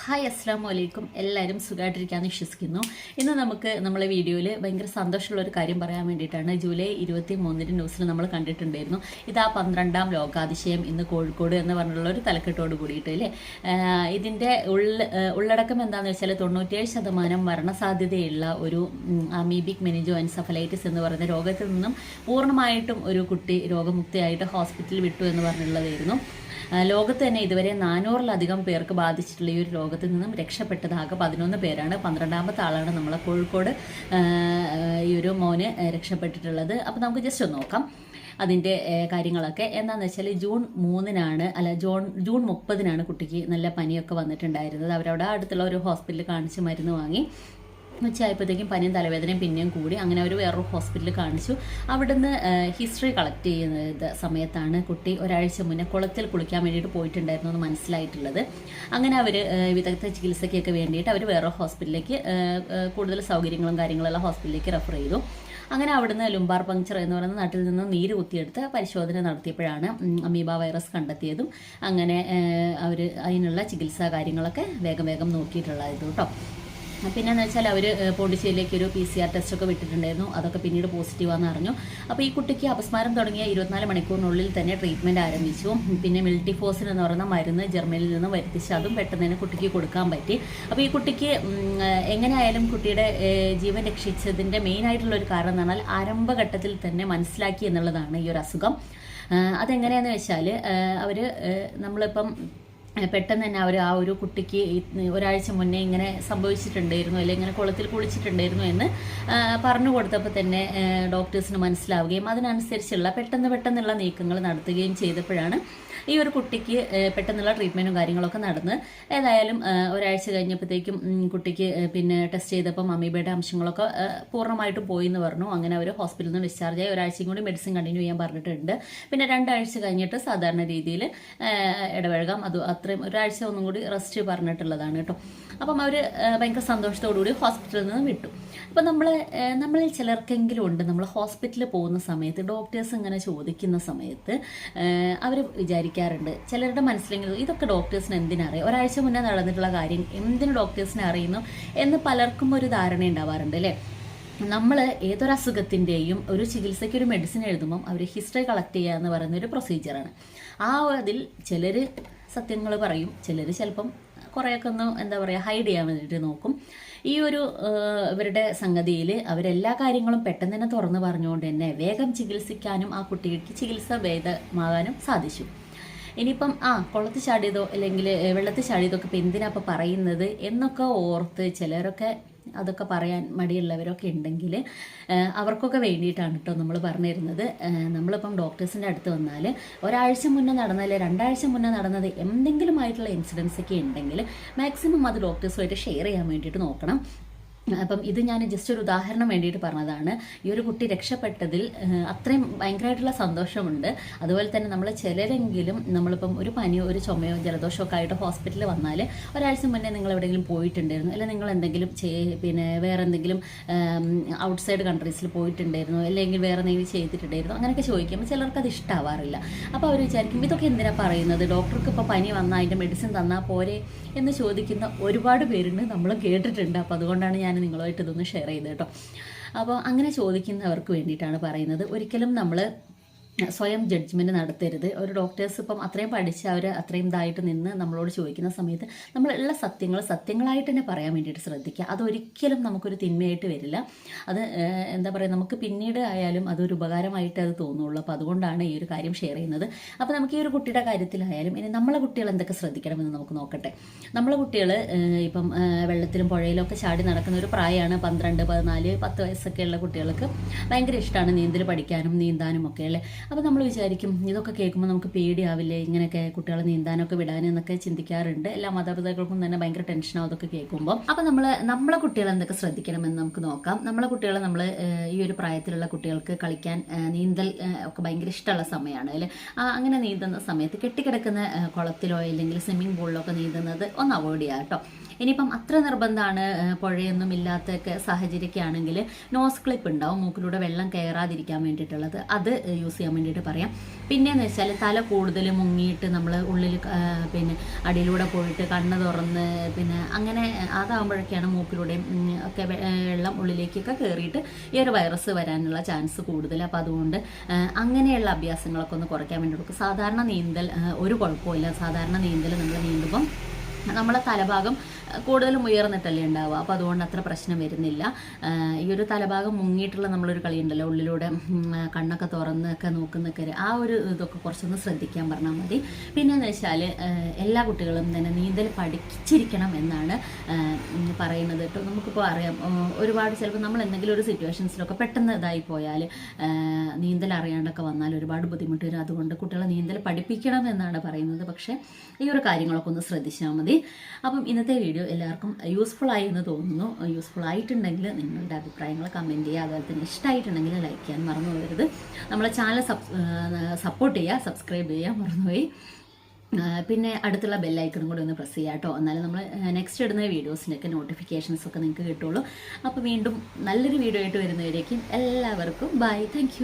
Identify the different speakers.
Speaker 1: Hi അസ്സാം വലൈക്കും എല്ലാവരും സുഖമായിട്ടിരിക്കാമെന്ന് വിശ്വസിക്കുന്നു. ഇന്ന് നമുക്ക് നമ്മളെ വീഡിയോയിൽ ഭയങ്കര സന്തോഷമുള്ള ഒരു കാര്യം പറയാൻ വേണ്ടിയിട്ടാണ്. ജൂലൈ ഇരുപത്തി മൂന്നിന് ന്യൂസിൽ നമ്മൾ കണ്ടിട്ടുണ്ടായിരുന്നു. ഇത് ആ പന്ത്രണ്ടാം ലോകാതിശയം ഇന്ന് കോഴിക്കോട് എന്ന് പറഞ്ഞുള്ള ഒരു തലക്കെട്ടോട് കൂടിയിട്ട് അല്ലേ ഇതിന്റെ ഉള്ള ഉള്ളടക്കം എന്താണെന്ന് വെച്ചാൽ തൊണ്ണൂറ്റിയേഴ് ശതമാനം മരണസാധ്യതയുള്ള ഒരു അമീബിക് മെനിജോ എൻസഫലൈറ്റിസ് എന്ന് പറയുന്ന രോഗത്തിൽ നിന്നും പൂർണമായിട്ടും ഒരു കുട്ടി രോഗമുക്തിയായിട്ട് ഹോസ്പിറ്റലിൽ വിട്ടു എന്ന് പറഞ്ഞുള്ളതായിരുന്നു ലോകത്ത് തന്നെ ഇതുവരെ നാനൂറിലധികം പേർക്ക് ബാധിച്ചിട്ടുള്ള ഈ ഒരു രോഗത്തിൽ നിന്നും രക്ഷപ്പെട്ടതാകെ പതിനൊന്ന് പേരാണ്. പന്ത്രണ്ടാമത്തെ ആളാണ് നമ്മളെ കോഴിക്കോട് ഈ ഒരു മോന് രക്ഷപ്പെട്ടിട്ടുള്ളത്. അപ്പോൾ നമുക്ക് ജസ്റ്റ് ഒന്ന് നോക്കാം അതിന്റെ കാര്യങ്ങളൊക്കെ. എന്താണെന്ന് വെച്ചാൽ ജൂൺ മൂന്നിനാണ് അല്ല ജൂൺ ജൂൺ മുപ്പതിനാണ് കുട്ടിക്ക് നല്ല പനിയൊക്കെ വന്നിട്ടുണ്ടായിരുന്നത്. അവരവിടെ അടുത്തുള്ള ഒരു ഹോസ്പിറ്റലിൽ കാണിച്ച് മരുന്ന് വാങ്ങി. ഉച്ചയായപ്പോഴത്തേക്കും പനിയും തലവേദനയും പിന്നെയും കൂടി അങ്ങനെ അവർ വേറൊരു ഹോസ്പിറ്റലിൽ കാണിച്ചു. അവിടുന്ന് ഹിസ്റ്ററി കളക്ട് ചെയ്യുന്ന സമയത്താണ് കുട്ടി ഒരാഴ്ച മുന്നേ കുളത്തിൽ കുളിക്കാൻ വേണ്ടിയിട്ട് പോയിട്ടുണ്ടായിരുന്നു എന്ന് മനസ്സിലായിട്ടുള്ളത്. അങ്ങനെ അവർ വിദഗ്ധ ചികിത്സയ്ക്കൊക്കെ വേണ്ടിയിട്ട് അവർ വേറെ ഹോസ്പിറ്റലിലേക്ക് കൂടുതൽ സൗകര്യങ്ങളും കാര്യങ്ങളുള്ള ഹോസ്പിറ്റലിലേക്ക് റെഫർ ചെയ്തു. അങ്ങനെ അവിടുന്ന് ലുംബാർ പങ്ക്ചർ എന്ന് പറയുന്ന നാട്ടിൽ നിന്ന് നീര് കുത്തിയെടുത്ത് പരിശോധന നടത്തിയപ്പോഴാണ് അമീബ വൈറസ് കണ്ടെത്തിയതും. അങ്ങനെ അവർ അതിനുള്ള ചികിത്സാ കാര്യങ്ങളൊക്കെ വേഗം വേഗം നോക്കിയിട്ടുള്ളത് കേട്ടോ. പിന്നെന്ന് വെച്ചാൽ അവർ പോണ്ടിച്ചേരിയിലേക്ക് ഒരു പി സി ആർ ടെസ്റ്റ് ഒക്കെ വിട്ടിട്ടുണ്ടായിരുന്നു. അതൊക്കെ പിന്നീട് പോസിറ്റീവാണെന്ന് അറിഞ്ഞു. അപ്പോൾ ഈ കുട്ടിക്ക് അപസ്മാരം തുടങ്ങിയ ഇരുപത്തിനാല് മണിക്കൂറിനുള്ളിൽ തന്നെ ട്രീറ്റ്മെന്റ് ആരംഭിച്ചു. പിന്നെ മിൽട്ടിഫോസിൻ എന്ന് പറയുന്ന മരുന്ന് ജർമ്മനിയിൽ നിന്ന് വരുത്തിച്ച് അതും പെട്ടെന്ന് തന്നെ കുട്ടിക്ക് കൊടുക്കാൻ പറ്റി. അപ്പോൾ ഈ കുട്ടിക്ക് എങ്ങനെയായാലും കുട്ടിയുടെ ജീവൻ രക്ഷിച്ചതിന്റെ മെയിൻ ആയിട്ടുള്ള ഒരു കാരണം എന്ന് പറഞ്ഞാൽ ആരംഭഘട്ടത്തിൽ തന്നെ മനസ്സിലാക്കി എന്നുള്ളതാണ് ഈ ഒരു അസുഖം. അതെങ്ങനെയാന്ന് വെച്ചാൽ അവർ നമ്മളിപ്പം പെട്ടെന്ന് തന്നെ അവർ ആ ഒരു കുട്ടിക്ക് ഒരാഴ്ച മുന്നേ ഇങ്ങനെ സംഭവിച്ചിട്ടുണ്ടായിരുന്നു അല്ലെങ്കിൽ ഇങ്ങനെ കുളത്തിൽ കുളിച്ചിട്ടുണ്ടായിരുന്നു എന്ന് പറഞ്ഞു കൊടുത്തപ്പോൾ തന്നെ ഡോക്ടേഴ്സിന് മനസ്സിലാവുകയും അതിനനുസരിച്ചുള്ള പെട്ടെന്ന് പെട്ടെന്നുള്ള നീക്കങ്ങൾ നടത്തുകയും ചെയ്തപ്പോഴാണ് ഈ ഒരു കുട്ടിക്ക് പെട്ടെന്നുള്ള ട്രീറ്റ്മെന്റും കാര്യങ്ങളൊക്കെ നടന്ന്. ഏതായാലും ഒരാഴ്ച കഴിഞ്ഞപ്പോഴത്തേക്കും കുട്ടിക്ക് പിന്നെ ടെസ്റ്റ് ചെയ്തപ്പം അമീബയുടെ അംശങ്ങളൊക്കെ പൂർണമായിട്ടും പോയി എന്ന് പറഞ്ഞു. അങ്ങനെ അവർ ഹോസ്പിറ്റലിൽ നിന്ന് ഡിസ്ചാർജ് ആയി. ഒരാഴ്ചയും കൂടി മെഡിസിൻ കണ്ടിന്യൂ ചെയ്യാൻ പറഞ്ഞിട്ടുണ്ട്. പിന്നെ രണ്ടാഴ്ച കഴിഞ്ഞിട്ട് സാധാരണ രീതിയിൽ ഇടപഴകാം അത് അത്രയും ഒരാഴ്ച ഒന്നും കൂടി റെസ്റ്റ് പറഞ്ഞിട്ടുള്ളതാണ് കേട്ടോ. അപ്പം അവർ ഭയങ്കര സന്തോഷത്തോടുകൂടി ഹോസ്പിറ്റലിൽ നിന്ന് വിട്ടു. അപ്പം നമ്മൾ നമ്മളിൽ ചിലർക്കെങ്കിലും ഉണ്ട്. നമ്മൾ ഹോസ്പിറ്റലിൽ പോകുന്ന സമയത്ത് ഡോക്ടേഴ്സ് ഇങ്ങനെ ചോദിക്കുന്ന സമയത്ത് അവർ വിചാരിക്കാറുണ്ട്. ചിലരുടെ മനസ്സിലെങ്കിലും ഇതൊക്കെ ഡോക്ടേഴ്സിന് എന്തിനറിയാം ഒരാഴ്ച മുന്നേ നടന്നിട്ടുള്ള കാര്യം എന്തിനു ഡോക്ടേഴ്സിനെ അറിയുന്നു എന്ന് പലർക്കും ഒരു ധാരണ ഉണ്ടാവാറുണ്ട് അല്ലേ? നമ്മൾ ഏതൊരു അസുഖത്തിന്റെയും ഒരു ചികിത്സയ്ക്ക് ഒരു മെഡിസിൻ എഴുതുമ്പം അവർ ഹിസ്റ്ററി കളക്ട് ചെയ്യുക എന്ന് പറയുന്ന ഒരു പ്രൊസീജിയറാണ് ആ അതിൽ ചിലർ സത്യങ്ങൾ പറയും. ചിലർ ചിലപ്പം കുറേയൊക്കെ ഒന്ന് എന്താ പറയുക ഹൈഡ് ചെയ്യാൻ വേണ്ടിയിട്ട് നോക്കും. ഈ ഒരു ഇവരുടെ സംഗതിയിൽ അവരെല്ലാ കാര്യങ്ങളും പെട്ടെന്ന് തന്നെ തുറന്നു പറഞ്ഞുകൊണ്ട് തന്നെ വേഗം ചികിത്സിക്കാനും ആ കുട്ടിക്ക് ചികിത്സ ഭേദമാകാനും സാധിച്ചു. ഇനിയിപ്പം ആ കുളത്ത് ചാടിയതോ അല്ലെങ്കിൽ വെള്ളത്തിൽ ചാടിയതൊക്കെ ഇപ്പം എന്തിനാ ഇപ്പം പറയുന്നത് എന്നൊക്കെ ഓർത്ത് ചിലരൊക്കെ അതൊക്കെ പറയാൻ മടിയുള്ളവരൊക്കെ ഉണ്ടെങ്കിൽ അവർക്കൊക്കെ വേണ്ടിയിട്ടാണ് കേട്ടോ നമ്മൾ പറഞ്ഞു തരുന്നത് നമ്മളിപ്പം ഡോക്ടേഴ്സിന്റെ അടുത്ത് വന്നാൽ ഒരാഴ്ച മുന്നേ നടന്ന രണ്ടാഴ്ച മുന്നേ നടന്നത് എന്തെങ്കിലും ആയിട്ടുള്ള ഇൻസിഡൻസ് ഒക്കെ ഉണ്ടെങ്കിൽ മാക്സിമം അത് ഡോക്ടേഴ്സുമായിട്ട് ഷെയർ ചെയ്യാൻ വേണ്ടിയിട്ട് നോക്കണം. അപ്പം ഇത് ഞാൻ ജസ്റ്റ് ഒരു ഉദാഹരണം വേണ്ടിയിട്ട് പറഞ്ഞതാണ്. ഈ ഒരു കുട്ടി രക്ഷപ്പെട്ടതിൽ അത്രയും ഭയങ്കരമായിട്ടുള്ള സന്തോഷമുണ്ട്. അതുപോലെ തന്നെ നമ്മൾ ചിലരെങ്കിലും നമ്മളിപ്പം ഒരു പനിയോ ഒരു ചുമയോ ജലദോഷമോ ഒക്കെ ആയിട്ട് ഹോസ്പിറ്റലിൽ വന്നാൽ ഒരാഴ്ച മുന്നേ നിങ്ങൾ എവിടെയെങ്കിലും പോയിട്ടുണ്ടായിരുന്നു? അല്ലെങ്കിൽ നിങ്ങൾ എന്തെങ്കിലും പിന്നെ വേറെ എന്തെങ്കിലും ഔട്ട്സൈഡ് കൺട്രീസിൽ പോയിട്ടുണ്ടായിരുന്നു? അല്ലെങ്കിൽ വേറെ എന്തെങ്കിലും ചെയ്തിട്ടുണ്ടായിരുന്നു? അങ്ങനെയൊക്കെ ചോദിക്കുമ്പോൾ ചിലർക്ക് അത് ഇഷ്ടമാവാറില്ല അപ്പോൾ അവർ വിചാരിക്കും ഇതൊക്കെ എന്തിനാണ് പറയുന്നത്? ഡോക്ടർക്ക് ഇപ്പോൾ പനി വന്നാൽ അതിന്റെ മെഡിസിൻ തന്നാൽ പോരെ? എന്ന് ചോദിക്കുന്ന ഒരുപാട് പേരുണ്ട്. നമ്മൾ കേട്ടിട്ടുണ്ട്. അപ്പോൾ അതുകൊണ്ടാണ് ഞാൻ നിങ്ങളുമായിട്ട് ഇതൊന്ന് ഷെയർ ചെയ്ത് കേട്ടോ. അപ്പോൾ അങ്ങനെ ചോദിക്കുന്നവർക്ക് വേണ്ടിയിട്ടാണ് പറയുന്നത്. ഒരിക്കലും നമ്മൾ സ്വയം ജഡ്ജ്മെന്റ് നടത്തരുത്. ഒരു ഡോക്ടേഴ്സ് ഇപ്പം അത്രയും പഠിച്ച് അവർ അത്രയും ഇതായിട്ട് നിന്ന് നമ്മളോട് ചോദിക്കുന്ന സമയത്ത് നമ്മളെല്ലാ സത്യങ്ങൾ സത്യങ്ങളായിട്ട് തന്നെ പറയാൻ വേണ്ടിയിട്ട് ശ്രദ്ധിക്കുക. അതൊരിക്കലും നമുക്കൊരു തിന്മയായിട്ട് വരില്ല. അത് എന്താ പറയുക നമുക്ക് പിന്നീട് ആയാലും അതൊരു ഉപകാരമായിട്ട് അത് തോന്നുള്ളൂ. അപ്പോൾ അതുകൊണ്ടാണ് ഈ ഒരു കാര്യം ഷെയർ ചെയ്യുന്നത്. അപ്പോൾ നമുക്ക് ഈ ഒരു കുട്ടിയുടെ കാര്യത്തിലായാലും ഇനി നമ്മളെ കുട്ടികൾ എന്തൊക്കെ ശ്രദ്ധിക്കണമെന്ന് നമുക്ക് നോക്കട്ടെ. നമ്മളെ കുട്ടികൾ ഇപ്പം വെള്ളത്തിലും പുഴയിലും ഒക്കെ ചാടി നടക്കുന്ന ഒരു പ്രായമാണ് പന്ത്രണ്ട് പതിനാല് പത്ത് വയസ്സൊക്കെ ഉള്ള കുട്ടികൾക്ക് ഭയങ്കര ഇഷ്ടമാണ് നീന്തൽ പഠിക്കാനും നീന്താനും ഒക്കെ അല്ലേ? അപ്പോൾ നമ്മൾ വിചാരിക്കും ഇതൊക്കെ കേൾക്കുമ്പോൾ നമുക്ക് പേടിയാവില്ലേ? ഇങ്ങനെയൊക്കെ കുട്ടികളെ നീന്താനൊക്കെ വിടാനെന്നൊക്കെ ചിന്തിക്കാറുണ്ട്. എല്ലാ മാതാപിതാക്കൾക്കും തന്നെ ഭയങ്കര ടെൻഷനാവും അതൊക്കെ കേൾക്കുമ്പോൾ അപ്പോൾ നമ്മൾ നമ്മളെ കുട്ടികളെ എന്തൊക്കെ ശ്രദ്ധിക്കണമെന്ന് നമുക്ക് നോക്കാം. നമ്മളെ കുട്ടികളെ നമ്മൾ ഈ ഒരു പ്രായത്തിലുള്ള കുട്ടികൾക്ക് കളിക്കാൻ നീന്തൽ ഒക്കെ ഭയങ്കര ഇഷ്ടമുള്ള സമയമാണ്. അല്ലെ? അങ്ങനെ നീന്തുന്ന സമയത്ത് കെട്ടിക്കിടക്കുന്ന കുളത്തിലോ അല്ലെങ്കിൽ സ്വിമ്മിംഗ് പൂളിലോ ഒക്കെ നീന്തുന്നത് ഒന്ന് അവോയ്ഡ് ചെയ്യുക കേട്ടോ. ഇനിയിപ്പം അത്ര നിർബന്ധമാണ് പുഴയൊന്നും ഇല്ലാത്തൊക്കെ സാഹചര്യമൊക്കെ ആണെങ്കിൽ നോസ് ക്ലിപ്പ് ഉണ്ടാവും മൂക്കിലൂടെ വെള്ളം കയറാതിരിക്കാൻ വേണ്ടിയിട്ടുള്ളത്. അത് യൂസ് ചെയ്യാൻ വേണ്ടിയിട്ട് പറയാം. പിന്നെയെന്ന് വെച്ചാൽ തല കൂടുതൽ മുങ്ങിയിട്ട് നമ്മൾ ഉള്ളിൽ പിന്നെ അടിയിലൂടെ പോയിട്ട് കണ്ണ് തുറന്ന് പിന്നെ അങ്ങനെ അതാകുമ്പോഴൊക്കെയാണ് മൂക്കിലൂടെയും ഒക്കെ വെള്ളം ഉള്ളിലേക്കൊക്കെ കയറിയിട്ട് ഈ ഒരു വൈറസ് വരാനുള്ള ചാൻസ് കൂടുതൽ. അപ്പോൾ അതുകൊണ്ട് അങ്ങനെയുള്ള അഭ്യാസങ്ങളൊക്കെ ഒന്ന് കുറയ്ക്കാൻ വേണ്ടി കൊടുക്കും സാധാരണ നീന്തൽ ഒരു കുഴപ്പമില്ല സാധാരണ നീന്തൽ നമ്മൾ നീന്തുമ്പം നമ്മളെ തലഭാഗം കൂടുതലും ഉയർന്നിട്ടല്ലേ ഉണ്ടാവുക. അപ്പോൾ അതുകൊണ്ട് അത്ര പ്രശ്നം വരുന്നില്ല. ഈ ഒരു തലഭാഗം മുങ്ങിയിട്ടുള്ള നമ്മളൊരു കളിയുണ്ടല്ലോ ഉള്ളിലൂടെ കണ്ണൊക്കെ തുറന്നൊക്കെ നോക്കുന്നൊക്കെ ആ ഒരു ഇതൊക്കെ കുറച്ചൊന്ന് ശ്രദ്ധിക്കാൻ പറഞ്ഞാൽ മതി. പിന്നെ എന്ന് വെച്ചാൽ എല്ലാ കുട്ടികളും തന്നെ നീന്തൽ പഠിച്ചിരിക്കണം എന്നാണ് പറയുന്നത്. കേട്ടോ നമുക്കിപ്പോൾ അറിയാം ഒരുപാട് ചിലപ്പോൾ നമ്മൾ എന്തെങ്കിലും ഒരു സിറ്റുവേഷൻസിലൊക്കെ പെട്ടെന്ന് ഇതായി പോയാൽ നീന്തൽ അറിയാണ്ടൊക്കെ വന്നാൽ ഒരുപാട് ബുദ്ധിമുട്ട് വരും. അതുകൊണ്ട് കുട്ടികളെ നീന്തൽ പഠിപ്പിക്കണം എന്നാണ് പറയുന്നത്. പക്ഷേ ഈ ഒരു കാര്യങ്ങളൊക്കെ ഒന്ന് ശ്രദ്ധിച്ചാൽ മതി. അപ്പം ഇന്നത്തെ വീഡിയോ എല്ലാവർക്കും യൂസ്ഫുൾ ആയി എന്ന് തോന്നുന്നു. യൂസ്ഫുൾ ആയിട്ടുണ്ടെങ്കിൽ നിങ്ങളുടെ അഭിപ്രായങ്ങൾ കമന്റ് ചെയ്യുക. അതുപോലെ തന്നെ ഇഷ്ടമായിട്ടുണ്ടെങ്കിൽ ലൈക്ക് ചെയ്യാൻ മറന്നു പോകരുത് നമ്മളെ ചാനൽ സപ്പോർട്ട് ചെയ്യുക സബ്സ്ക്രൈബ് ചെയ്യുക മറന്നുപോയി. പിന്നെ അടുത്തുള്ള ബെല്ലൈക്കണും കൂടി ഒന്ന് പ്രസ് ചെയ്യുക കേട്ടോ. എന്നാലും നമ്മൾ നെക്സ്റ്റ് ഇടുന്ന വീഡിയോസിന്റെയൊക്കെ നോട്ടിഫിക്കേഷൻസ് ഒക്കെ നിങ്ങൾക്ക് കിട്ടുള്ളൂ. അപ്പോൾ വീണ്ടും നല്ലൊരു വീഡിയോ ആയിട്ട് വരുന്നവരേക്കും എല്ലാവർക്കും ബൈ താങ്ക്